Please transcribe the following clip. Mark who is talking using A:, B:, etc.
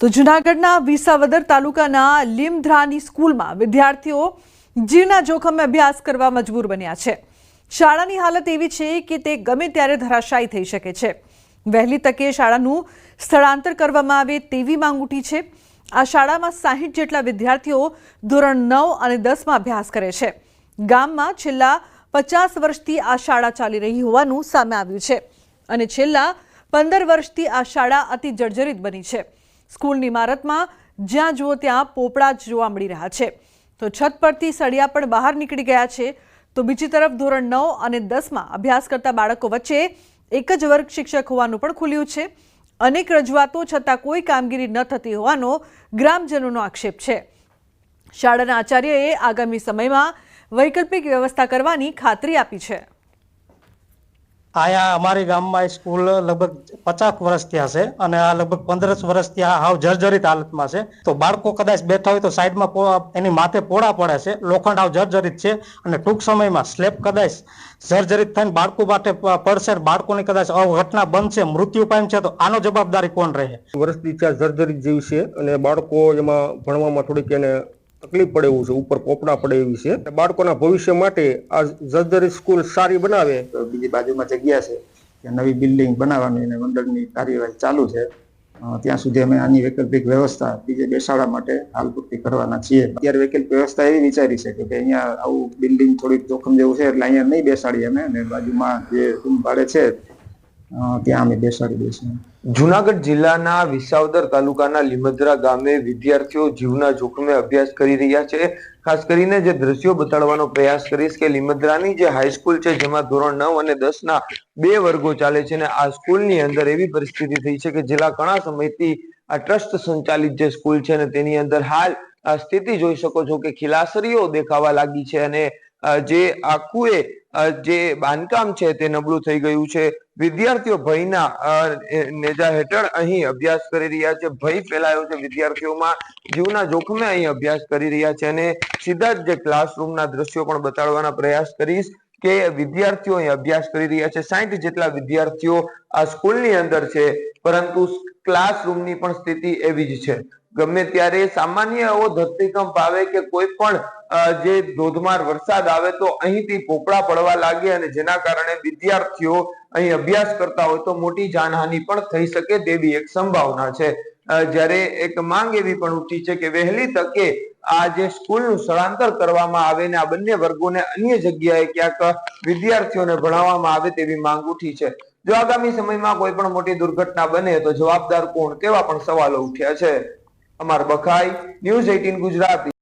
A: તો જૂનાગઢના વિસાવદર તાલુકાના લીમધ્રાની સ્કૂલમાં વિદ્યાર્થીઓ જીવના જોખમે અભ્યાસ કરવા મજબૂર બન્યા છે. શાળાની હાલત એવી છે કે તે ગમે ત્યારે ધરાશાયી થઈ શકે છે. વહેલી તકે શાળાનું સ્થળાંતર કરવામાં આવે તેવી માંગ ઉઠી છે. આ શાળામાં સાહીઠ જેટલા વિદ્યાર્થીઓ ધોરણ નવ અને દસમાં અભ્યાસ કરે છે. ગામમાં છેલ્લા પચાસ વર્ષથી આ શાળા ચાલી રહી હોવાનું સામે આવ્યું છે. અને છેલ્લા પંદર વર્ષથી આ શાળા અતિ જર્જરિત બની છે. સ્કૂલની ઇમારતમાં, જ્યાં જુઓ ત્યાં પોપડા જ જોવા મળી રહ્યા છે. તો છત પરથી સળિયા પણ બહાર નીકળી ગયા છે. તો બીજી તરફ ધોરણ નવ અને દસમાં અભ્યાસ કરતા બાળકો વચ્ચે એક જ વર્ગ શિક્ષક હોવાનું પણ ખુલ્યું છે. અનેક રજૂઆતો છતાં કોઈ કામગીરી ન થતી હોવાનો ગ્રામજનોનો આક્ષેપ છે. શાળાના આચાર્યએ આગામી સમયમાં વૈકલ્પિક વ્યવસ્થા કરવાની ખાતરી આપી છે.
B: આયા અમારી ગામમાં સ્કૂલ લગભગ પચાસ વર્ષ થયા છે અને આ લગભગ પંદર વર્ષથી આ હાવ જર્જરિત હાલતમાં છે. તો બાળકો કદાચ બેઠા હોય તો સાઈડમાં એની માથે પોળા પડે છે. લોખંડ હાવ જર્જરિત છે અને ટૂંક સમયમાં સ્લેબ કદાચ જર્જરિત થઈને બાળકો માટે પડશે બાળકોની કદાચ અવઘટના બનશે, મૃત્યુ પામ છે, તો આનો જવાબદારી કોણ રહે?
C: વર્ષથી ત્યાં જર્જરિત જેવી છે અને બાળકો એમાં ભણવામાં થોડીક એને તકલીફ પડે એવું છે, ઉપર પોપડા પડે એવી છે. બાળકોના ભવિષ્ય માટે આ જર્જરિત સ્કૂલ સારી બનાવે.
D: બીજી બાજુમાં જગ્યા છે ત્યાં નવી બિલ્ડિંગ બનાવવાની અને મંડળની કાર્યવાહી ચાલુ છે ત્યાં સુધી અમે આની વૈકલ્પિક વ્યવસ્થા બીજે બેસાડવા માટે હાલ પૂરતી કરવાના છીએ. અત્યારે વૈકલ્પિક વ્યવસ્થા એવી વિચારી છે કે અહીંયા આવું બિલ્ડિંગ થોડીક જોખમ જેવું છે, એટલે અહીંયા નહીં બેસાડીએ અમે, અને બાજુમાં જે રૂમ ભાડે છે ત્યાં અમે બેસાડી દઈશું.
E: જુનાગઢ જિલ્લાના વિસાવદર તાલુકાના લીમદ્રા ગામે વિદ્યાર્થીઓ જીવના જોખમે અભ્યાસ કરી રહ્યા છે. ખાસ કરીને જે દ્રશ્યો બતાડવાનો પ્રયાસ કરીશ કે લીમદ્રાની જે હાઈસ્કૂલ છે, જેમાં ધોરણ નવ અને દસ ના બે વર્ગો ચાલે છે અને આ સ્કૂલની અંદર એવી પરિસ્થિતિ થઈ છે કે છેલ્લા ઘણા સમયથી આ ટ્રસ્ટ સંચાલિત જે સ્કૂલ છે અને તેની અંદર હાલ આ સ્થિતિ જોઈ શકો છો કે ખિલાસરીઓ દેખાવા લાગી છે અને જે આખું એ જે બાંધકામ છે તે નબળું થઈ ગયું છે. વિદ્યાર્થીઓ ભયના નેજા હેઠળ અહીં અભ્યાસ કરી રહ્યા છે. ભય ફેલાયો છે વિદ્યાર્થીઓમાં. જીવના જોખમે અહીં અભ્યાસ કરી રહ્યા છે અને સીધા જ જે ક્લાસરૂમના દ્રશ્યો પણ બતાડવાના પ્રયાસ કરીશ કે વિદ્યાર્થીઓ અહીં અભ્યાસ કરી રહ્યા છે. સાહીઠ જેટલા વિદ્યાર્થીઓ આ સ્કૂલની અંદર છે, પરંતુ ક્લાસરૂમની પણ સ્થિતિ એવી જ છે. ગમે ત્યારે સામાન્ય એવો ધરતીકંપ આવે કે કોઈ પણ જે ધોધમાર વરસાદ આવે તો અહીંથી પોપડા પડવા લાગે અને જેના કારણે વિદ્યાર્થીઓ અહીં અભ્યાસ કરતા હોય તો મોટી જાનહાનિ પણ થઈ શકે તેવી એક સંભાવના છે. જ્યારે એક માંગ એવી પણ ઉઠી છે કે વહેલી તકે આ જે સ્કૂલનું સ્થળાંતર કરવામાં આવે ને આ બંને વર્ગોને અન્ય જગ્યાએ ક્યાંક વિદ્યાર્થીઓને ભણાવવામાં આવે તેવી માંગ ઉઠી છે. જો આગામી સમયમાં કોઈ પણ મોટી દુર્ઘટના બને તો જવાબદાર કોણ? તેવા પણ સવાલો ઉઠ્યા છે. અમાર બખાઈ, ન્યૂઝ એઇટીન ગુજરાતી.